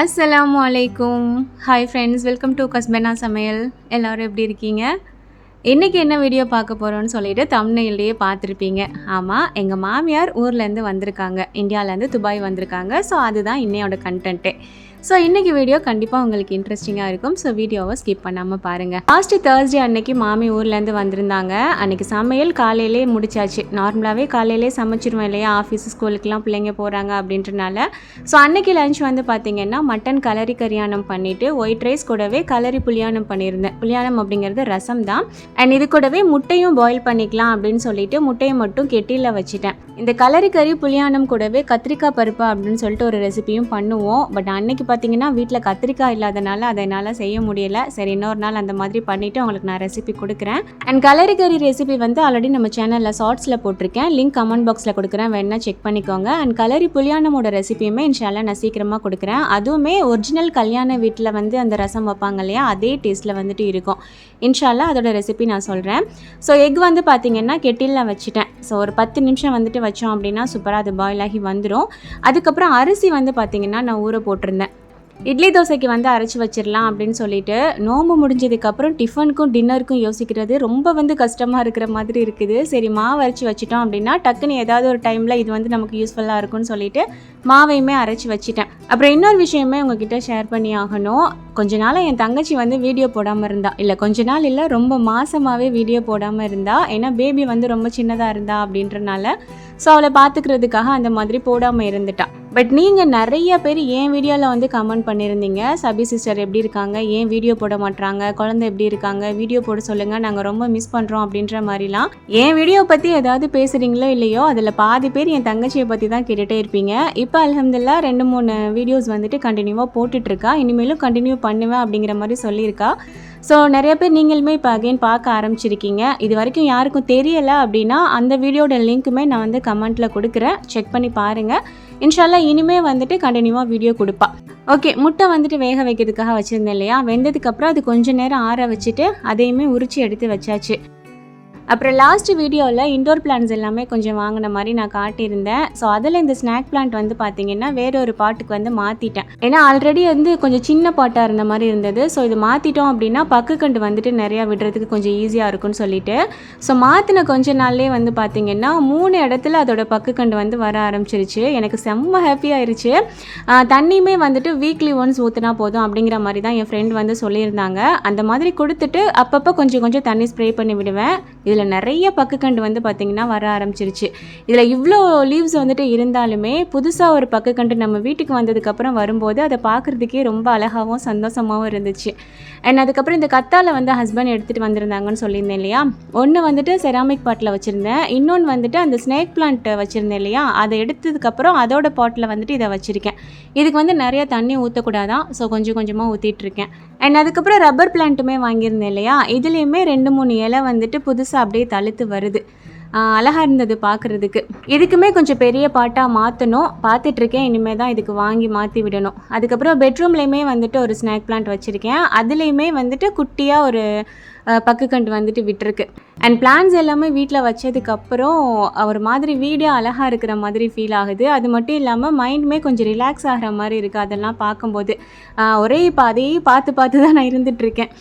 அஸ்லாம் வலைக்கும் hi friends welcome to Kaspena சமையல் எல்லோரும் எப்படி இருக்கீங்க? இன்றைக்கி என்ன வீடியோ பார்க்க போகிறோன்னு சொல்லிட்டு தமிழ்நிலையே பார்த்துருப்பீங்க. ஆமாம் எங்கள் மாமியார் ஊர்லேருந்து வந்திருக்காங்க. இந்தியாவிலேருந்து துபாய் வந்திருக்காங்க. ஸோ அதுதான் இன்னையோட கண்டென்ட்டே ஸோ இன்றைக்கி வீடியோ கண்டிப்பாக உங்களுக்கு இன்ட்ரெஸ்டிங்காக இருக்கும். ஸோ வீடியோவை ஸ்கிப் பண்ணாமல் பாருங்கள் லாஸ்ட்டு தேர்ஸ்டே அன்னைக்கு மாமி ஊர்லேருந்து வந்திருந்தாங்க. அன்னைக்கு சமையல் காலையிலே முடிச்சாச்சு. நார்மலாகவே காலையிலே சமைச்சிருவேன் இல்லையா? ஆஃபீஸ் ஸ்கூலுக்குலாம் பிள்ளைங்க போகிறாங்க அப்படின்றனால. ஸோ அன்னைக்கு லஞ்ச் வந்து பார்த்திங்கன்னா மட்டன் கலரி கரியானம் பண்ணிவிட்டு ஒயிட் ரைஸ் கூடவே கலரி புளியானம் பண்ணியிருந்தேன். புளியானம் அப்படிங்கிறது ரசம் தான். அண்ட் இது கூடவே முட்டையும் பாயில் பண்ணிக்கலாம் அப்படின்னு சொல்லிட்டு முட்டையை மட்டும் கெட்டியில் வச்சுட்டேன். இந்த கலரி கறி புளியானம் கூடவே கத்திரிக்காய் பருப்பு அப்படின்னு சொல்லிட்டு ஒரு ரெசிபியும் பண்ணுவோம். பட் அன்னைக்கு பார்த்தீங்கன்னா வீட்டில் கத்திரிக்காய் இல்லாதனால அதை என்னால் செய்ய முடியலை. சரி இன்னொரு நாள் அந்த மாதிரி பண்ணிவிட்டு உங்களுக்கு நான் ரெசிபி கொடுக்குறேன். அண்ட் கலரி கறி ரெசிபி வந்து ஆல்ரெடி நம்ம சேனலில் ஷார்ட்ஸில் போட்டிருக்கேன். லிங்க் கமெண்ட் பாக்ஸில் கொடுக்குறேன். வேணால் செக் பண்ணிக்கோங்க. அண்ட் கலரி புளியானமோட ரெசிபியுமே இன்ஷால்லா நான் சீக்கிரமாக கொடுக்குறேன். அதுவுமே ஒரிஜினல் கல்யாண வீட்டில் வந்து அந்த ரசம் வைப்பாங்க இல்லையா அதே டேஸ்ட்டில் வந்துட்டு இருக்கும். இன்ஷால்லா அதோட ரெசிபி நான் சொல்கிறேன் ஸோ எக் வந்து பார்த்திங்கன்னா கெட்டிலில் வச்சுட்டேன். ஸோ ஒரு பத்து நிமிஷம் வந்துட்டு வச்சோம் அப்படின்னா சூப்பராக அது பாயில் ஆகி வந்துடும் அதுக்கப்புறம் அரிசி வந்து பார்த்திங்கன்னா நான் ஊற போட்டிருந்தேன். இட்லி தோசைக்கு வந்து அரைச்சி வச்சிடலாம் அப்படின்னு சொல்லிட்டு நோம்பு முடிஞ்சதுக்கப்புறம் டிஃபனுக்கும் டின்னருக்கும் யோசிக்கிறது ரொம்ப வந்து கஷ்டமாக இருக்கிற மாதிரி இருக்குது. சரி மாவு அரைச்சி வச்சிட்டோம் அப்படின்னா டக்குன்னு ஏதாவது ஒரு டைமில் இது வந்து நமக்கு யூஸ்ஃபுல்லாக இருக்கும்னு சொல்லிட்டு மாவையுமே அரைச்சி வச்சிட்டேன். அப்புறம் இன்னொரு விஷயமே உங்ககிட்ட ஷேர் பண்ணி ஆகணும். கொஞ்ச நாளாக என் தங்கச்சி வந்து வீடியோ போடாமல் இருந்தா. இல்லை கொஞ்ச நாள் இல்லை ரொம்ப மாசமாகவே வீடியோ போடாமல் இருந்தா. ஏன்னா பேபி வந்து ரொம்ப சின்னதாக இருந்தா அப்படின்றனால. ஸோ அவளை பார்த்துக்கிறதுக்காக அந்த மாதிரி போடாமல் இருந்துட்டா. பட் நீங்கள் நிறைய பேர் என் வீடியோவில் வந்து கமெண்ட் பண்ணியிருந்தீங்க? சபி சிஸ்டர் எப்படி இருக்காங்க? ஏன் வீடியோ போட மாட்டாங்க குழந்தை எப்படி இருக்காங்க? வீடியோ போட சொல்லுங்கள் நாங்கள் ரொம்ப மிஸ் பண்ணுறோம் அப்படின்ற மாதிரிலாம். என் வீடியோ பற்றி ஏதாவது பேசுகிறீங்களோ இல்லையோ அதில் பாதி பேர் என் தங்கச்சியை பற்றி தான் கேட்டுகிட்டே இருப்பீங்க. இப்போ அலமதுல்லா ரெண்டு மூணு வீடியோஸ் வந்துட்டு கண்டினியூவாக போட்டுட்ருக்கா இனிமேலும் கண்டினியூ பண்ணுவேன் அப்படிங்கிற மாதிரி சொல்லியிருக்கா. ஸோ நிறைய பேர் நீங்களுமே இப்போ அகைன் பார்க்க ஆரம்பிச்சிருக்கீங்க. இது வரைக்கும் யாருக்கும் தெரியலை அப்படின்னா அந்த வீடியோட லிங்க்குமே நான் வந்து கமெண்ட்டில் கொடுக்குறேன். செக் பண்ணி பாருங்கள் இன்ஷால்லா இனிமே வந்துட்டு கண்டினியூவாக வீடியோ கொடுப்பா. ஓகே முட்டை வந்துட்டு வேக வைக்கிறதுக்காக வச்சுருந்தேன் இல்லையா? வெந்ததுக்கப்புறம் அது கொஞ்சம் நேரம் ஆற வச்சுட்டு அதையுமே உரிச்சு எடுத்து வச்சாச்சு. அப்புறம் லாஸ்ட் வீடியோவில் இண்டோர் பிளான்ஸ் எல்லாமே கொஞ்சம் வாங்கின மாதிரி நான் காட்டியிருந்தேன். ஸோ அதில் இந்த ஸ்நாக் பிளான்ட் வந்து பார்த்தீங்கன்னா வேற ஒரு பாட்டுக்கு வந்து மாற்றிட்டேன் ஏன்னா ஆல்ரெடி வந்து கொஞ்சம் சின்ன பாட்டாக இருந்த மாதிரி இருந்தது. ஸோ இது மாற்றிட்டோம் அப்படின்னா பக்குக்கண்டு வந்துட்டு நிறையா விடுறதுக்கு கொஞ்சம் ஈஸியாக இருக்கும்னு சொல்லிட்டு. ஸோ மாற்றின கொஞ்ச நாள்லேயே வந்து பார்த்தீங்கன்னா மூணு இடத்துல அதோட பக்குக்கண்டு வந்து வர ஆரம்பிச்சிருச்சு. எனக்கு செம்ம ஹாப்பியாயிருச்சு தண்ணியுமே வந்துட்டு வீக்லி ஒன்ஸ் ஊற்றினா போதும் அப்படிங்கிற மாதிரி தான் என் ஃப்ரெண்ட் வந்து சொல்லியிருந்தாங்க. அந்த மாதிரி கொடுத்துட்டு அப்பப்போ கொஞ்சம் கொஞ்சம் தண்ணி ஸ்ப்ரே பண்ணி விடுவேன். இதில் நிறைய பக்குக்கண்டு வந்து பார்த்திங்கன்னா வர ஆரம்பிச்சிருச்சு. இதில் இவ்வளோ லீவ்ஸ் வந்துட்டு இருந்தாலுமே புதுசாக ஒரு பக்குக்கண்டு நம்ம வீட்டுக்கு வந்ததுக்கப்புறம் வரும்போது அதை பார்க்குறதுக்கே ரொம்ப அழகாகவும் சந்தோஷமாகவும் இருந்துச்சு. அண்ட் அதுக்கப்புறம் இந்த கத்தால வந்து ஹஸ்பண்ட் எடுத்துகிட்டு வந்திருந்தாங்கன்னு சொல்லியிருந்தேன் இல்லையா? ஒன்று வந்துட்டு செராமிக் பாட்டில் வச்சுருந்தேன். இன்னொன்று வந்துட்டு அந்த ஸ்னேக் பிளான்ட் வச்சுருந்தேன் இல்லையா? அதை எடுத்ததுக்கப்புறம் அதோட பாட்டில் வந்துட்டு இதை வச்சுருக்கேன். இதுக்கு வந்து நிறைய தண்ணி ஊற்றக்கூடாதான் ஸோ கொஞ்சம் கொஞ்சமாக ஊற்றிட்டுருக்கேன் அண்ட் அதுக்கப்புறம் ரப்பர் பிளான்ட்டுமே வாங்கியிருந்தேன் இல்லையா? இதுலேயுமே ரெண்டு மூணு இலை வந்துட்டு புதுசாக அப்படியே தழுத்து வருது. அழகாக இருந்தது பார்க்குறதுக்கு இதுக்குமே கொஞ்சம் பெரிய பாட்டாக மாற்றணும் பார்த்துட்ருக்கேன் இனிமேல் தான் இதுக்கு வாங்கி மாற்றி விடணும். அதுக்கப்புறம் பெட்ரூம்லேயுமே வந்துட்டு ஒரு ஸ்நாக் பிளான்ட் வச்சுருக்கேன். அதுலேயுமே வந்துட்டு குட்டியாக ஒரு பக்குக்கண்டு வந்துட்டு விட்டுருக்கு. அண்ட் பிளான்ஸ் எல்லாமே வீட்டில் வச்சதுக்கப்புறம் ஒரு மாதிரி வீடே அழகாக இருக்கிற மாதிரி ஃபீல் ஆகுது. அது மட்டும் இல்லாமல் மைண்டுமே கொஞ்சம் ரிலாக்ஸ் ஆகிற மாதிரி இருக்குது அதெல்லாம் பார்க்கும்போது. ஒரே இப்போ அதையே பார்த்து பார்த்து தான் நான் இருந்துகிட்ருக்கேன்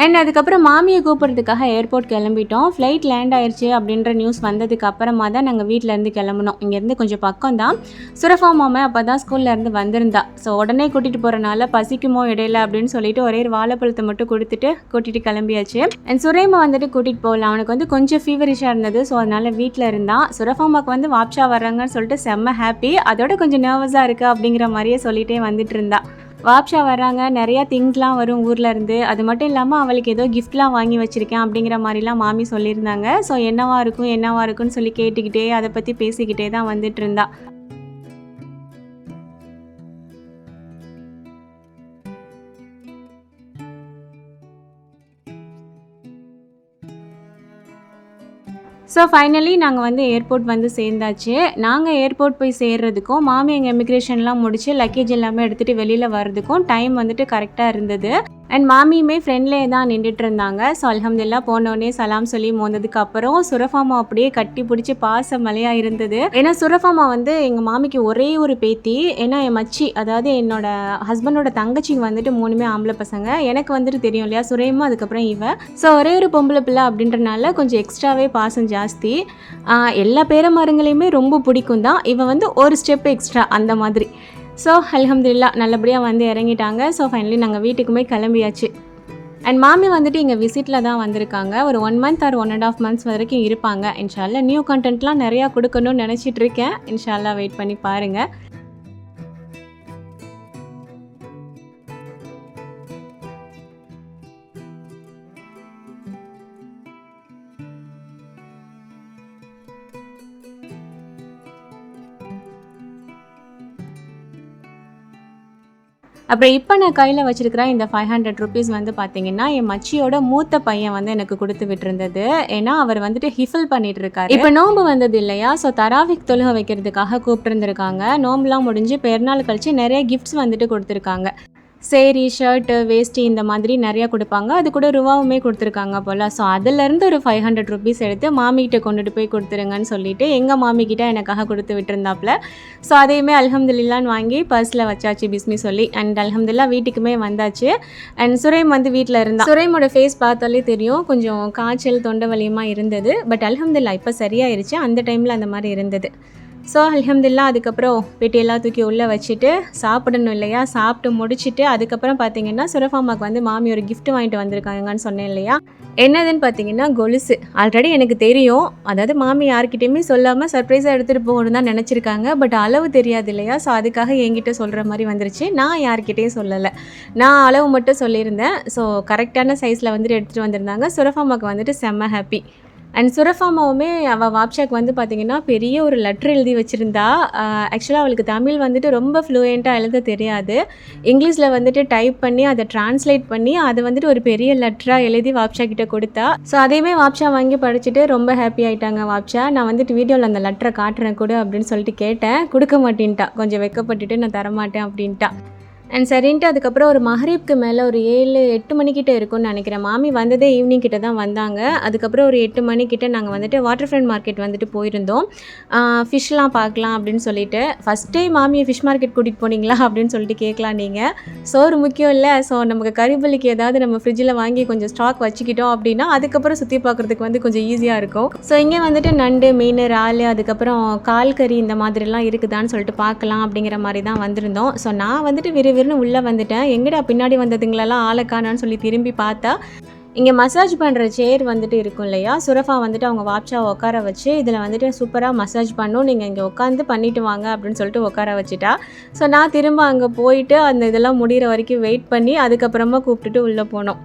அண்ட் அதுக்கப்புறம் மாமியை கூப்பிட்றதுக்காக ஏர்போர்ட் கிளம்பிட்டோம். ஃப்ளைட் லேண்ட் ஆயிடுச்சு அப்படின்ற நியூஸ் வந்ததுக்கு அப்புறமா தான் நாங்கள் வீட்டிலேருந்து கிளம்புனோம். இங்கேருந்து கொஞ்சம் பக்கம் தான் சுரஃபா மாமா அப்போ தான் ஸ்கூல்லேருந்து வந்திருந்தா. ஸோ உடனே கூட்டிகிட்டு போகிறனால பசிக்குமோ இடையில அப்படின்னு சொல்லிட்டு ஒரே வாழைப்பழத்தை மட்டும் கொடுத்துட்டு கூட்டிகிட்டு கிளம்பியாச்சு. அண்ட் சுரேமா வந்துட்டு கூட்டிகிட்டு போகலாம் அவனுக்கு வந்து கொஞ்சம் ஃபீவரிஷாக இருந்தது. ஸோ அதனால் வீட்டில் இருந்தான் சுரஃபாமாக்கு வந்து வாப்ஷா வர்றாங்கன்னு சொல்லிட்டு செம்ம ஹாப்பி அதோட கொஞ்சம் நர்வஸாக இருக்குது அப்படிங்கிற மாதிரியே சொல்லிகிட்டே வந்துட்டு இருந்தா. வாப்ஷா வர்றாங்க நிறையா திங்ஸ்லாம் வரும் ஊரில் இருந்து. அது மட்டும் இல்லாமல் அவளுக்கு ஏதோ கிஃப்ட்லாம் வாங்கி வச்சுருக்கேன் அப்படிங்கிற மாதிரிலாம் மாமி சொல்லியிருந்தாங்க. ஸோ என்னவா இருக்கும் என்னவா இருக்கும்னு சொல்லி கேட்டுக்கிட்டே அதை பற்றி பேசிக்கிட்டே தான் வந்துட்டு இருந்தா. ஸோ ஃபைனலி நாங்கள் வந்து ஏர்போர்ட் வந்து சேர்ந்தாச்சு. நாங்கள் ஏர்போர்ட் போய் சேர்றதுக்கும் மாமி எங்கள் இமிக்ரேஷன்லாம் முடிச்சு லக்கேஜ் எல்லாமே எடுத்துகிட்டு வெளியில் வர்றதுக்கும் டைம் வந்துட்டு கரெக்டாக இருந்தது. அண்ட் மாமியுமே ஃப்ரெண்ட்லேயே தான் நின்றுட்டு இருந்தாங்க. ஸோ அலமதுல்லா போனோடனே சலாம் சொல்லி மோந்ததுக்கு அப்புறம் சுரஃபாமா அப்படியே கட்டி பிடிச்சி பாச மலையாக இருந்தது. ஏன்னா சுரஃபாமா வந்து எங்கள் மாமிக்கு ஒரே ஒரு பேத்தி. ஏன்னா என் மச்சி அதாவது என்னோட ஹஸ்பண்டோட தங்கச்சிக்கு வந்துட்டு மூணுமே ஆம்பளை பசங்க. எனக்கு வந்துட்டு தெரியும் இல்லையா சுரேமா அதுக்கப்புறம் இவ. ஸோ ஒரே ஒரு பொம்பளை பிள்ளை அப்படின்றனால கொஞ்சம் எக்ஸ்ட்ராவே பாசம் ஜாஸ்தி. எல்லா பேரமரங்களையுமே ரொம்ப பிடிக்கும் தான். இவன் வந்து ஒரு ஸ்டெப் எக்ஸ்ட்ரா அந்த மாதிரி. ஸோ அலமதுல்லா நல்லபடியாக வந்து இறங்கிட்டாங்க. ஸோ ஃபைனலி நாங்கள் வீட்டுக்குமே கிளம்பியாச்சு. அண்ட் மாமி வந்துட்டு இங்கே விசிட்டில் தான் வந்திருக்காங்க. ஒரு one month or one and half months வரைக்கும் இருப்பாங்க. இன்ஷால்லா நியூ கண்டென்ட்லாம் நிறையா கொடுக்கணும்னு நினச்சிட்டு இருக்கேன். இன்ஷால்லா வெயிட் பண்ணி பாருங்கள் அப்புறம் இப்போ நான் கையில் வச்சிருக்கிற இந்த ஃபைவ் ஹண்ட்ரட் ருபீஸ் வந்து பார்த்தீங்கன்னா என் மச்சியோட மூத்த பையன் வந்து எனக்கு கொடுத்து விட்டுருந்தது. ஏன்னா அவர் வந்துட்டு ஹிஃபில் பண்ணிட்டு இருக்காரு இப்போ நோன்பு வந்தது இல்லையா? ஸோ தராவிக் தொழுக வைக்கிறதுக்காக கூப்பிட்டுருந்துருக்காங்க. நோம்புலாம் முடிஞ்சு பெருநாள் கழிச்சு நிறைய கிஃப்ட்ஸ் வந்துட்டு கொடுத்துருக்காங்க. சேரீ ஷர்ட்டு வேஷ்டி இந்த மாதிரி நிறையா கொடுப்பாங்க. அது கூட ருவாவுமே கொடுத்துருக்காங்க போல். ஸோ அதுலேருந்து ஒரு ஃபைவ் ஹண்ட்ரட் ருபீஸ் எடுத்து மாமிகிட்ட கொண்டுட்டு போய் கொடுத்துருங்கன்னு சொல்லிட்டு எங்கள் மாமிக்கிட்ட எனக்காக கொடுத்து விட்டுருந்தாப்புல. ஸோ அதையுமே அலமதுல்லான்னு வாங்கி பர்ஸில் வச்சாச்சு பிஸ்மி சொல்லி. அண்ட் அலமதுல்லா வீட்டுக்குமே வந்தாச்சு. அண்ட் சுரேம் வந்து வீட்டில் இருந்தா சுரேமோட ஃபேஸ் பார்த்தாலே தெரியும். கொஞ்சம் காய்ச்சல் தொண்டை வலியமாக இருந்தது. பட் அலமதுல்லா இப்போ சரியாயிருச்சு. அந்த டைமில் அந்த மாதிரி இருந்தது. ஸோ அலமதுல்லா அதுக்கப்புறம் பெட்டியெல்லாம் தூக்கி உள்ளே வச்சுட்டு சாப்பிடணும் இல்லையா? சாப்பிட்டு முடிச்சுட்டு அதுக்கப்புறம் பார்த்தீங்கன்னா சுரஃபாமாக்கு வந்து மாமி ஒரு கிஃப்ட் வாங்கிட்டு வந்திருக்காங்கன்னு சொன்னேன் இல்லையா? என்னதுன்னு பார்த்தீங்கன்னா கொலுசு. ஆல்ரெடி எனக்கு தெரியும். அதாவது மாமி யார்கிட்டையுமே சொல்லாமல் சர்ப்ரைஸாக எடுத்துகிட்டு போகணும்னு தான் நினச்சிருக்காங்க. பட் அளவு தெரியாது இல்லையா? ஸோ அதுக்காக என்கிட்ட சொல்கிற மாதிரி வந்துருச்சு. நான் யார்கிட்டையும் சொல்லலை. நான் அளவு மட்டும் சொல்லியிருந்தேன். ஸோ கரெக்டான சைஸில் வந்துட்டு எடுத்துகிட்டு வந்திருந்தாங்க. சுரஃபாமாக்கு வந்துட்டு செம்ம ஹாப்பி அண்ட் சுரஃபாமாவுமே அவள் வாப்ஷாக்கு வந்து பார்த்திங்கன்னா பெரிய ஒரு லெட்ரு எழுதி வச்சுருந்தா ஆக்சுவலாக அவளுக்கு தமிழ் வந்துட்டு ரொம்ப ஃப்ளூயண்ட்டாக எழுத தெரியாது. இங்கிலீஷில் வந்துட்டு டைப் பண்ணி அதை ட்ரான்ஸ்லேட் பண்ணி அதை வந்துட்டு ஒரு பெரிய லெட்டராக எழுதி வாப்ஷா கிட்ட கொடுத்தா. ஸோ அதையுமே வாப்ஷா வாங்கி படிச்சுட்டு ரொம்ப ஹாப்பி ஆகிட்டாங்க வாப்ஷா நான் வந்துட்டு வீடியோவில் அந்த லெட்டரை காட்டுறேன் கொடு அப்படின்னு சொல்லிட்டு கேட்டேன். கொடுக்க மாட்டேன்ட்டா. கொஞ்சம் வெக்கப்பட்டுட்டு நான் தரமாட்டேன் அப்படின்ட்டா. அண்ட் சரின்ட்டு அதுக்கப்புறம் ஒரு மஹரீப்க்கு மேலே ஒரு ஏழு எட்டு மணிக்கிட்ட இருக்கும்னு நினைக்கிறேன். மாமி வந்ததே ஈவினிங் கிட்ட தான் வந்தாங்க. அதுக்கப்புறம் ஒரு எட்டு மணிக்கிட்ட நாங்கள் வந்துட்டு வாட்டர் ஃப்ரண்ட் மார்க்கெட் வந்துட்டு போயிருந்தோம். ஃபிஷ்லாம் பார்க்கலாம் அப்படின்னு சொல்லிட்டு. ஃபஸ்ட் டைம் மாமியை ஃபிஷ் மார்க்கெட் கூட்டிகிட்டு போனீங்களா அப்படின்னு சொல்லிட்டு கேட்கலாம் நீங்கள் சோறு முக்கியம் இல்லை. ஸோ நமக்கு கறிபலிக்கு ஏதாவது நம்ம ஃப்ரிட்ஜில் வாங்கி கொஞ்சம் ஸ்டாக் வச்சுக்கிட்டோம் அப்படின்னா அதுக்கப்புறம் சுற்றி பார்க்குறதுக்கு வந்து கொஞ்சம் ஈஸியாக இருக்கும். ஸோ இங்கே வந்துட்டு நண்டு மீன் இறால் அதுக்கப்புறம் கால் கறி இந்த மாதிரிலாம் இருக்குதான்னு சொல்லிட்டு பார்க்கலாம் அப்படிங்கிற மாதிரி தான் வந்திருந்தோம். ஸோ நான் வந்துட்டு விறுவிறுன்னு உள்ளே வந்துட்டேன். எங்கடா பின்னாடி வந்ததுங்களெல்லாம் ஆளை காணான்னு சொல்லி திரும்பி பார்த்தா இங்கே மசாஜ் பண்ணுற சேர் வந்துட்டு இருக்கும் இல்லையா? சுரஃபா வந்துட்டு அவங்க வாப்ஷா உட்கார வச்சு இதில் வந்துட்டு சூப்பராக மசாஜ் பண்ணும். நீங்கள் இங்கே உட்காந்து பண்ணிட்டு வாங்க அப்படின்னு சொல்லிட்டு உட்கார வச்சுட்டா. ஸோ நான் திரும்ப அங்கே போயிட்டு அந்த இதெல்லாம் முடிகிற வரைக்கும் வெயிட் பண்ணி அதுக்கப்புறமா கூப்பிட்டுட்டு உள்ளே போனோம்.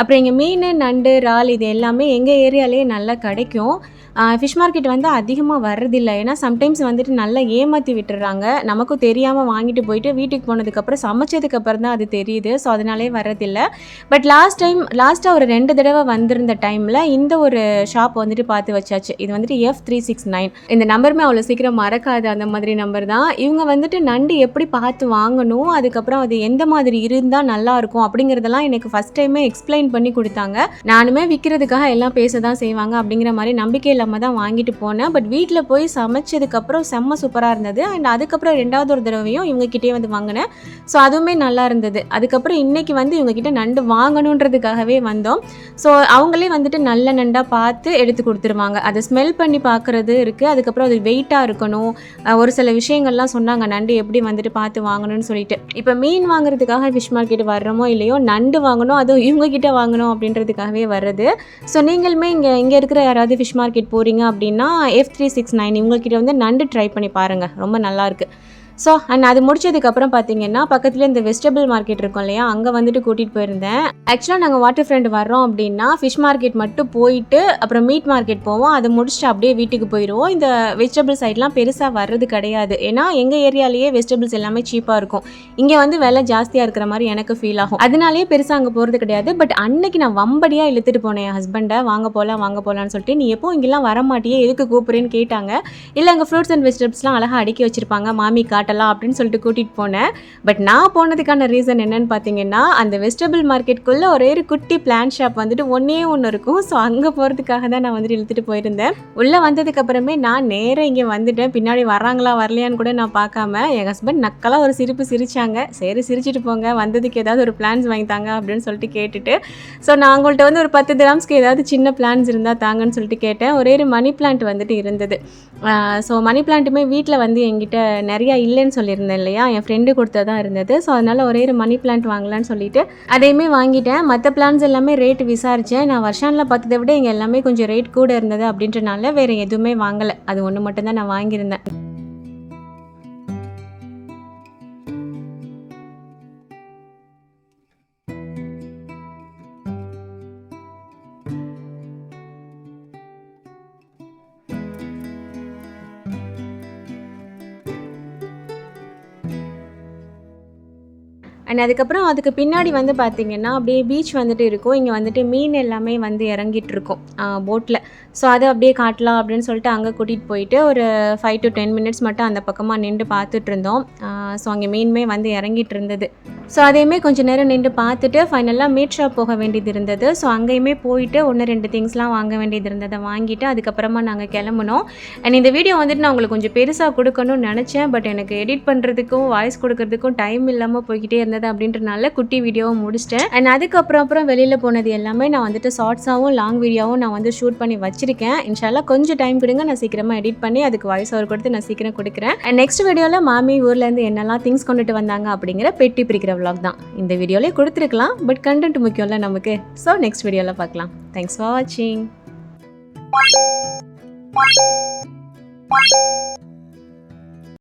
அப்புறம் இங்கே மீன் நண்டு இறால் இது எல்லாமே எங்கள் ஏரியாலேயே நல்லா கிடைக்கும். ஃபிஷ் மார்க்கெட் வந்து அதிகமாக வர்றதில்ல. ஏன்னா சம்டைம்ஸ் வந்துட்டு நல்லா ஏமாற்றி விட்டுறாங்க. நமக்கும் தெரியாமல் வாங்கிட்டு போயிட்டு வீட்டுக்கு போனதுக்கப்புறம் சமைச்சதுக்கப்புறம் தான் அது தெரியுது. ஸோ அதனாலே வர்றதில்ல. பட் லாஸ்ட் டைம் லாஸ்ட்டாக ஒரு ரெண்டு தடவை வந்திருந்த டைமில் இந்த ஒரு ஷாப் வந்துட்டு பார்த்து வச்சாச்சு. இது வந்துட்டு எஃப் த்ரீ சிக்ஸ் நைன் இந்த நம்பருமே அவ்வளோ சீக்கிரம் மறக்காது. அந்த மாதிரி நம்பர் தான். இவங்க வந்துட்டு நண்டு எப்படி பார்த்து வாங்கணும்? அதுக்கப்புறம் அது எந்த மாதிரி இருந்தால் நல்லாயிருக்கும் அப்படிங்கிறதெல்லாம் எனக்கு ஃபஸ்ட் டைமே எக்ஸ்பிளைன் பண்ணி கொடுத்தாங்க. நானுமே விற்கிறதுக்காக எல்லாம் பேச தான் செய்வாங்க அப்படிங்கிற மாதிரி நம்பிக்கையில் இல்லாமல் தான் வாங்கிட்டு போனேன். பட் வீட்டில் போய் சமைச்சதுக்கப்புறம் செம்ம சூப்பராக இருந்தது. அண்ட் அதுக்கப்புறம் ரெண்டாவது ஒரு தடவையும் இவங்ககிட்டயே வந்து வாங்கினேன். ஸோ அதுவுமே நல்லா இருந்தது. அதுக்கப்புறம் இன்னைக்கு வந்து இவங்ககிட்ட நண்டு வாங்கணுன்றதுக்காகவே வந்தோம். ஸோ அவங்களே வந்துட்டு நல்ல நண்டாக பார்த்து எடுத்து கொடுத்துருவாங்க. அதை ஸ்மெல் பண்ணி பார்க்குறது இருக்குது அதுக்கப்புறம் அது வெயிட்டாக இருக்கணும். ஒரு சில விஷயங்கள்லாம் சொன்னாங்க. நண்டு எப்படி வந்துட்டு பார்த்து வாங்கணும்னு சொல்லிட்டு. இப்போ மீன் வாங்குறதுக்காக ஃபிஷ் மார்க்கெட் வர்றோமோ இல்லையோ நண்டு வாங்கணும். அதுவும் இவங்கக்கிட்ட வாங்கணும் அப்படின்றதுக்காகவே வர்றது. ஸோ நீங்களுமே இங்கே இங்கே இருக்கிற யாராவது ஃபிஷ் மார்க்கெட் போகிறீங்க அப்படின்னா எஃப் த்ரீ சிக்ஸ் நைன் இவங்கக்கிட்ட வந்து நண்டு ட்ரை பண்ணி பாருங்கள் ரொம்ப நல்லாயிருக்கு ஸோ அண்ட் அது முடிச்சதுக்கப்புறம் பார்த்தீங்கன்னா பக்கத்தில் இந்த வெஜிடபிள் மார்க்கெட் இருக்கும் இல்லையா அங்கே வந்துட்டு கூட்டிகிட்டு போயிருந்தேன். ஆக்சுவலாக நாங்கள் வாட்டர் ஃப்ரெண்ட் வர்றோம் அப்படின்னா ஃபிஷ் மார்க்கெட் மட்டும் போயிட்டு அப்புறம் மீட் மார்க்கெட் போவோம். அதை முடிச்சுட்டு அப்படியே வீட்டுக்கு போயிடுவோம் இந்த வெஜிடபிள் சைட்லாம் பெருசாக வர்றது கிடையாது. ஏன்னா எங்கள் ஏரியாலேயே வெஜிடபிள்ஸ் எல்லாமே சீப்பாக இருக்கும். இங்கே வந்து விலை ஜாஸ்தியாக இருக்கிற மாதிரி எனக்கு ஃபீல் ஆகும். அதனாலேயே பெருசாக அங்கே போகிறது கிடையாது. பட் அன்னைக்கு நான் வம்படியாக இழுத்துட்டு போனேன். என் ஹஸ்பண்டை வாங்க போகலாம் வாங்க போகலான்னு சொல்லிட்டு நீ எப்போ இங்கெல்லாம் வர மாட்டியே எதுக்கு கூப்பிடுறேன்னு கேட்டாங்க. இல்லை அங்கே ஃப்ரூட்ஸ் அண்ட் வெஜிடபிள்ஸ்லாம் அழகாக அடுக்கி வச்சிருப்பாங்க. மாமி காட்டுறேன் காட்டலாம் அப்படின்னு சொல்லிட்டு கூட்டிகிட்டு போனேன். பட் நான் போனதுக்கான ரீசன் என்னன்னு பார்த்தீங்கன்னா அந்த வெஜிடபிள் மார்க்கெட்டுக்குள்ளே ஒரே ஒரு குட்டி பிளான் ஷாப் வந்துட்டு ஒன்றே ஒன்று இருக்கும். ஸோ அங்கே போகிறதுக்காக தான் நான் வந்துட்டு இழுத்துட்டு போயிருந்தேன். உள்ளே வந்ததுக்கப்புறமே நான் நேராக இங்கே வந்துட்டேன். பின்னாடி வராங்களா வரலையான்னு கூட நான் பார்க்காம என் ஹஸ்பண்ட் நக்கலாக ஒரு சிரிப்பு சிரிச்சாங்க. சரி சிரிச்சிட்டு போங்க. வந்ததுக்கு ஏதாவது ஒரு பிளான்ஸ் வாங்கி தாங்க அப்படின்னு சொல்லிட்டு கேட்டுட்டு. ஸோ நான் அவங்கள்ட்ட வந்து ஒரு பத்து கிராம்ஸ்க்கு ஏதாவது சின்ன பிளான்ஸ் இருந்தால் தாங்கன்னு சொல்லிட்டு கேட்டேன். ஒரே ஒரு மணி பிளான்ட் வந்துட்டு இருந்தது. ஸோ மணி பிளான்ட்டுமே வீட்டில் வந்து என்கிட்ட நிறையா இல்லை. இல்லைன்னு சொல்லியிருந்தேன் இல்லையா? என் ஃப்ரெண்டு கொடுத்ததான் இருந்தது. ஸோ அதனால் ஒரே ஒரு மணி பிளான்ட் வாங்கலான்னு சொல்லிட்டு அதையுமே வாங்கிட்டேன். மற்ற பிளான்ஸ் எல்லாமே ரேட் விசாரித்தேன் நான் வருஷானில் பார்த்ததை விட இங்கே எல்லாமே கொஞ்சம் ரேட் கூட இருந்தது அப்படின்றனால வேறு எதுவுமே வாங்கலை. அது ஒன்று மட்டும்தான் நான் வாங்கியிருந்தேன். அண்ட் அதுக்கப்புறம் அதுக்கு பின்னாடி வந்து பார்த்திங்கன்னா அப்படியே பீச் வந்துட்டு இருக்கும். இங்கே வந்துட்டு மீன் எல்லாமே வந்து இறங்கிட்டு இருக்கும் போட்டில் ஸோ அதை அப்படியே காட்டலாம் அப்படின்னு சொல்லிட்டு அங்கே கூட்டிகிட்டு போயிட்டு ஒரு ஃபைவ் டு டென் மினிட்ஸ் மட்டும் அந்த பக்கமாக நின்று பார்த்துட்டு இருந்தோம். ஸோ அங்கே மீனுமே வந்து இறங்கிட்டு இருந்தது ஸோ அதையுமே கொஞ்சம் நேரம் நின்று பார்த்துட்டு ஃபைனலாக மீட் ஷாப் போக வேண்டியது இருந்தது. ஸோ அங்கேயுமே போயிட்டு ஒன்று ரெண்டு திங்ஸ்லாம் வாங்க வேண்டியது இருந்ததை வாங்கிட்டு அதுக்கப்புறமா நாங்கள் கிளம்புனோம். அண்ட் இந்த வீடியோ வந்துட்டு நான் உங்களுக்கு கொஞ்சம் பெருசாக கொடுக்கணும்னு நினச்சேன். பட் எனக்கு எடிட் பண்ணுறதுக்கும் வாய்ஸ் கொடுக்கறதுக்கும் டைம் இல்லாமல் போய்கிட்டே இருந்தது அப்படின்றனால குட்டி வீடியோவும் முடிச்சிட்டேன். அண்ட் அதுக்கப்புறம் அப்புறம் வெளியில் போனது எல்லாமே நான் வந்துட்டு ஷார்ட்ஸாகவும் லாங் வீடியோவும் நான் வந்து ஷூட் பண்ணி வச்சிருக்கேன். இன்ஷால்லாம் கொஞ்சம் டைம் கொடுங்க. நான் சீக்கிரமாக எடிட் பண்ணி அதுக்கு வாய்ஸ் ஓவர் கொடுத்து நான் சீக்கிரம் கொடுக்குறேன். அண்ட் நெக்ஸ்ட் வீடியோவில் மாமி ஊர்லேருந்து என்னெல்லாம் திங்ஸ் கொண்டுட்டு வந்தாங்க அப்படிங்கிற பெட்டி பிரிக்கிற vlog தான். இந்த வீடியோலேயே கொடுத்துருக்கலாம். பட் கண்டென்ட் முக்கியம்ல நமக்கு. ஸோ நெக்ஸ்ட் வீடியோவில் பார்க்கலாம். தேங்க்ஸ் ஃபார் வாட்சிங்